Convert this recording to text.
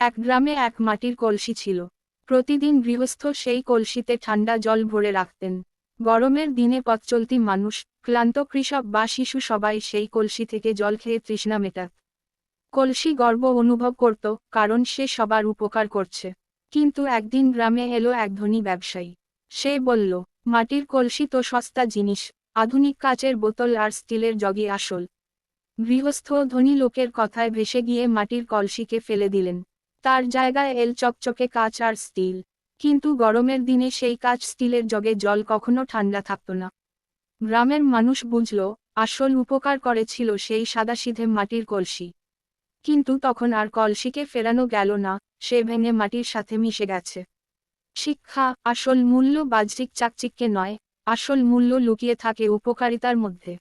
এক গ্রামে এক মাটির কলসি ছিল। প্রতিদিন গৃহস্থ সেই কলসিতে ঠান্ডা জল ভরে রাখতেন। গরমের দিনে পথ চলতি মানুষ, ক্লান্ত কৃষক বা শিশু সবাই সেই কলসি থেকে জল খেয়ে তৃষ্ণা মেটাত। কলসি গর্ব অনুভব করত, কারণ সে সবার উপকার করছে। কিন্তু একদিন গ্রামে এলো এক ধনী ব্যবসায়ী। সে বলল, মাটির কলসি তো সস্তা জিনিস, আধুনিক কাচের বোতল আর স্টিলের জগই আসল। গৃহস্থ ধনী লোকের কথায় ভেসে গিয়ে মাটির কলসিকে ফেলে দিলেন। তার জায়গায় এল চকচকে কাচ আর স্টিল। কিন্তু গরমের দিনে সেই কাচ স্টিলের জগে জল কখনো ঠান্ডা থাকত না। গ্রামের মানুষ বুঝল, আসল উপকার করেছিল সেই সাদাসিধে মাটির কলসি। কিন্তু তখন আর কলসিকে ফেরানো গেল না, সে ভেঙে মাটির সাথে মিশে গেছে। শিক্ষা, আসল মূল্য বাহ্যিক চাকচিক্যে নয়, আসল মূল্য লুকিয়ে থাকে উপকারিতার মধ্যে।